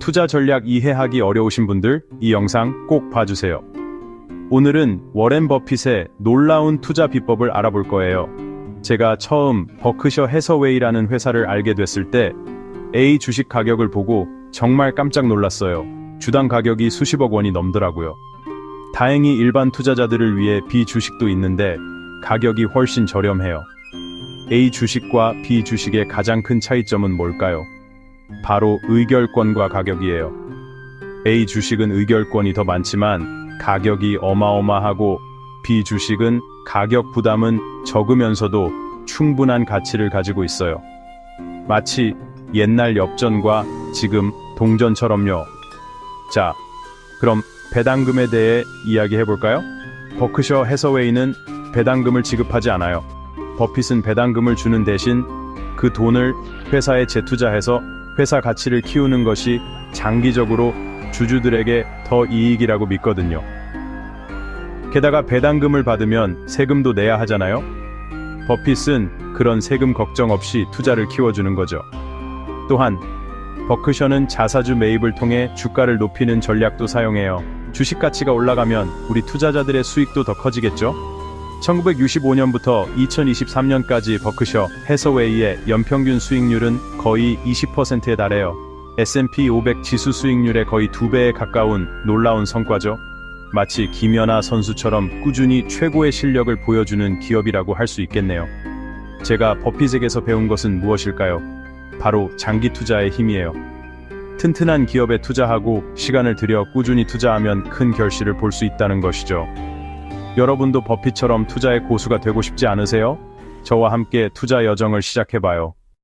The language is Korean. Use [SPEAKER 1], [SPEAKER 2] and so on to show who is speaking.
[SPEAKER 1] 투자 전략 이해하기 어려우신 분들 이 영상 꼭 봐주세요. 오늘은 워렌 버핏의 놀라운 투자 비법을 알아볼 거예요. 제가 처음 버크셔 해서웨이라는 회사를 알게 됐을 때 A 주식 가격을 보고 정말 깜짝 놀랐어요. 주당 가격이 수십억 원이 넘더라고요. 다행히 일반 투자자들을 위해 B 주식도 있는데 가격이 훨씬 저렴해요. A 주식과 B 주식의 가장 큰 차이점은 뭘까요? 바로 의결권과 가격이에요. A 주식은 의결권이 더 많지만 가격이 어마어마하고 B 주식은 가격 부담은 적으면서도 충분한 가치를 가지고 있어요. 마치 옛날 엽전과 지금 동전처럼요. 자, 그럼 배당금에 대해 이야기해 볼까요? 버크셔 해서웨이는 배당금을 지급하지 않아요. 버핏은 배당금을 주는 대신 그 돈을 회사에 재투자해서 회사 가치를 키우는 것이 장기적으로 주주들에게 더 이익이라고 믿거든요. 게다가 배당금을 받으면 세금도 내야 하잖아요. 버핏은 그런 세금 걱정 없이 투자를 키워주는 거죠. 또한 버크셔는 자사주 매입을 통해 주가를 높이는 전략도 사용해요. 주식 가치가 올라가면 우리 투자자들의 수익도 더 커지겠죠? 1965년부터 2023년까지 버크셔 해서웨이의 연평균 수익률은 거의 20%에 달해요. S&P 500 지수 수익률의 거의 두 배에 가까운 놀라운 성과죠. 마치 김연아 선수처럼 꾸준히 최고의 실력을 보여주는 기업이라고 할 수 있겠네요. 제가 버핏에게서 배운 것은 무엇일까요? 바로 장기 투자의 힘이에요. 튼튼한 기업에 투자하고 시간을 들여 꾸준히 투자하면 큰 결실을 볼 수 있다는 것이죠. 여러분도 버핏처럼 투자의 고수가 되고 싶지 않으세요? 저와 함께 투자 여정을 시작해봐요.